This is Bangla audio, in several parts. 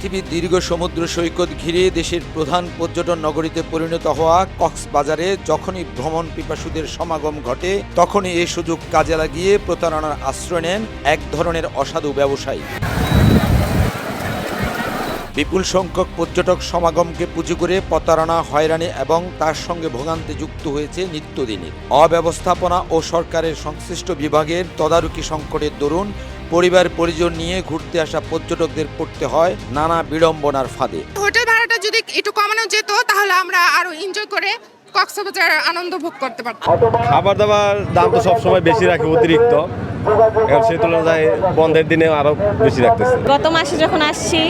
পৃথিবীর দীর্ঘ সমুদ্র সৈকত ঘিরে দেশের প্রধান পর্যটন নগরীতে পরিণত হওয়া কক্সবাজারে যখনই ভ্রমণ পিপাসুদের সমাগম ঘটে, তখনই এই সুযোগ কাজে লাগিয়ে প্রতারণার আশ্রয় নেন এক ধরনের অসাধু ব্যবসায়ী। বিপুল সংখ্যক পর্যটক সমাগমকে পুঁজি করে প্রতারণা, হয়রানি এবং তার সঙ্গে ভোগান্তি যুক্ত হয়েছে নিত্যদিনের। অব্যবস্থাপনা ও সরকারের সংশ্লিষ্ট বিভাগের তদারকি সংকটের দরুন পরিবার পরিজন নিয়ে ঘুরতে আসা পর্যটকদের পড়তে হয় নানা বিড়ম্বনার ফাঁদে। হোটেল ভাড়াটা যদি একটু কমানো যেত তাহলে আমরা আরও এনজয় করে কক্সবাজার আনন্দ ভোগ করতে পারতাম। খাবার দাবার দাম তো সবসময় বেশি রাখে অতিরিক্ত। এখন সেই তুলনায় বন্ধের দিনে আরও বেশি রাখতেছে। গত মাসে যখন আসছি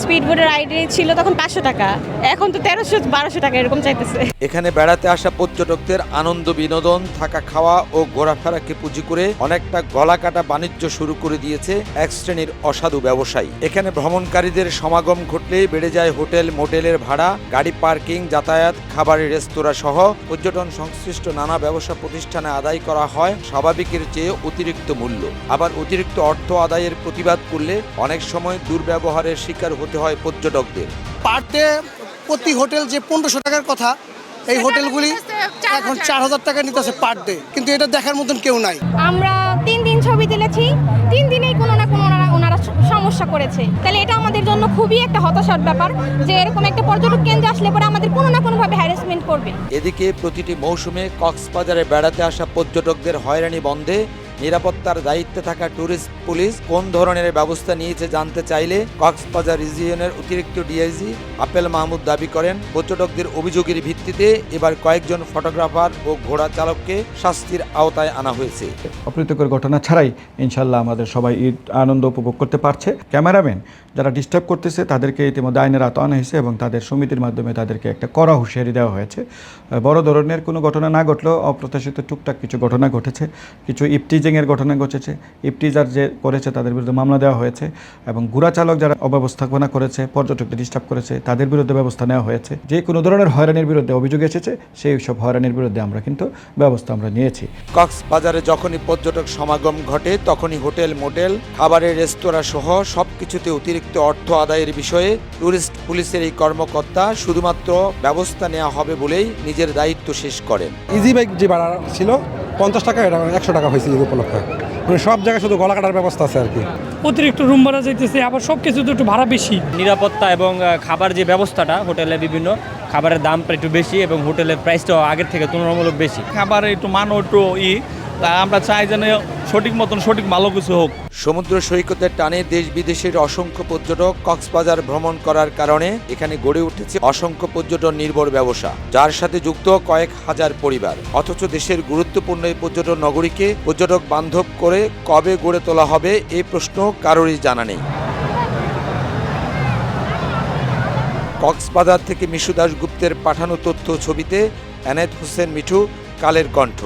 স্পিড বোটের রাইডে ছিল তখন পাঁচশো টাকা। এখন তো তেরোশো বারোশো টাকা এরকম চাইতেছে। এখানে বেড়াতে আসা পর্যটকদের আনন্দ বিনোদন থাকা খাওয়া ও ঘোরাফেরাকে পুঁজি করে অনেকটা গলা কাটা বাণিজ্য শুরু করে দিয়েছে এক শ্রেণির অসাধু ব্যবসায়ী। এখানে ভ্রমণকারীদের সমাগম ঘটলে বেড়ে যায় হোটেল মোটেলের ভাড়া গাড়ি পার্কিং যাতায়াত খাবারের রেস্তোরাঁ সহ পর্যটন সংশ্লিষ্ট নানা ব্যবসা প্রতিষ্ঠানে আদায় করা হয়। স্বাভাবিকের চেয়ে অতিরিক্ত মূল্য। আবার অতিরিক্ত অর্থ আদায়ের প্রতিবাদ করলে অনেক সময় দুর্ব্যবহারের শিকার হতে হয় পর্যটকদের। পার ডে প্রতি হোটেল যে পনেরোশো টাকার কথা এই হোটেলগুলি এখন চার হাজার টাকা নিতেছে পার ডে। কিন্তু এটা দেখার মতন কেউ নাই। আমরা তিন দিন ছবি তুলেছি তিন দিনেই কোনো না কোনো ওনারা ওনারা সমস্যা করেছে। তাহলে এটা আমাদের জন্য খুবই একটা হতাশার ব্যাপার যে এরকম একটা পর্যটক কেন্দ্রে আসলে পরে আমাদের কোনো না কোনোভাবে হ্যারাসমেন্ট করবে। এদিকে প্রতিটি মৌসুমে কক্সবাজারে বেড়াতে আসা পর্যটকদের হয়রানি বন্ধে নিরাপত্তার দায়িত্বে থাকা ট্যুরিস্ট পুলিশ কোন ধরনের ব্যবস্থা নিয়েছে জানতে চাইলে কক্সবাজার রিজিয়নের অতিরিক্ত ডিআইজি আপেল মাহমুদ দাবি করেন, পর্যটকদের অভিযোগের ভিত্তিতে এবার কয়েকজন ফটোগ্রাফার ও ঘোড়া চালককে শাস্তির আওতায় আনা হয়েছে। অপ্রীতিকর ঘটনা ছাড়াই ইনশাল্লাহ আমাদের সবাই ঈদ আনন্দ উপভোগ করতে পারছে। ক্যামেরাম্যান যারা ডিস্টার্ব করতেছে তাদেরকে ইতিমধ্যে আইনের আওতা আনা হয়েছে এবং তাদের সমিতির মাধ্যমে তাদেরকে একটা কড়া হুঁশিয়ারি দেওয়া হয়েছে। বড় ধরনের কোনো ঘটনা না ঘটলেও অপ্রত্যাশিত টুকটাক কিছু ঘটনা ঘটেছে। কিছু ইপটিজিংয়ের ঘটনা ঘটেছে ইপটিজার যে করেছে তাদের বিরুদ্ধে মামলা দেওয়া হয়েছে এবং ঘোড়া চালক যারা অব্যবস্থাপনা করেছে পর্যটকদের ডিস্টার্ব করেছে তাদের বিরুদ্ধে ব্যবস্থা নেওয়া হয়েছে। যে কোনো ধরনের হয়রানির বিরুদ্ধে অভিযোগ এসেছে সেই সব হয়রানির বিরুদ্ধে আমরা কিন্তু ব্যবস্থা আমরা নিয়েছি। কক্সবাজারে যখনই পর্যটক সমাগম ঘটে তখনই হোটেল মোটেল খাবারের রেস্তোরাঁ সহ সবকিছুতে অতিরিক্ত অর্থ আদায়ের বিষয়ে ট্যুরিস্ট পুলিশের এই কর্মকর্তা শুধুমাত্র ব্যবস্থা নেওয়া হবে বলেই নিজের দায়িত্ব শেষ করেন। ইজি বাইক যে ভাড়া ছিল পঞ্চাশ টাকা এটা একশো টাকা হয়েছে ঈদ উপলক্ষে। মানে সব জায়গায় শুধু গলা কাটার ব্যবস্থা আছে আর কি। অতিরিক্ত রুম ভাড়া যাইতেছে আবার সব কিছু তো একটু ভাড়া বেশি। নিরাপত্তা এবং খাবার যে ব্যবস্থাটা হোটেলে বিভিন্ন খাবারের দাম একটু বেশি এবং হোটেলের প্রাইসটাও আগের থেকে তুলনামূলক বেশি। খাবার একটু মানও একটু ই আমরা চাই যেন সঠিক মতন, সঠিক ভালো কিছু হোক। সমুদ্র সৈকতের টানে দেশ বিদেশের অসংখ্য পর্যটক কক্সবাজার ভ্রমণ করার কারণে এখানে গড়ে উঠেছে অসংখ্য পর্যটন নির্ভর ব্যবসা, যার সাথে যুক্ত কয়েক হাজার পরিবার। অথচ দেশের গুরুত্বপূর্ণ এই পর্যটন নগরীকে পর্যটক বান্ধব করে কবে গড়ে তোলা হবে এই প্রশ্ন কারোরই জানা নেই। কক্সবাজার থেকে মিশু দাশগুপ্তের পাঠানো তথ্য ছবিতে এনায়েত হোসেন মিঠু কালের কণ্ঠ।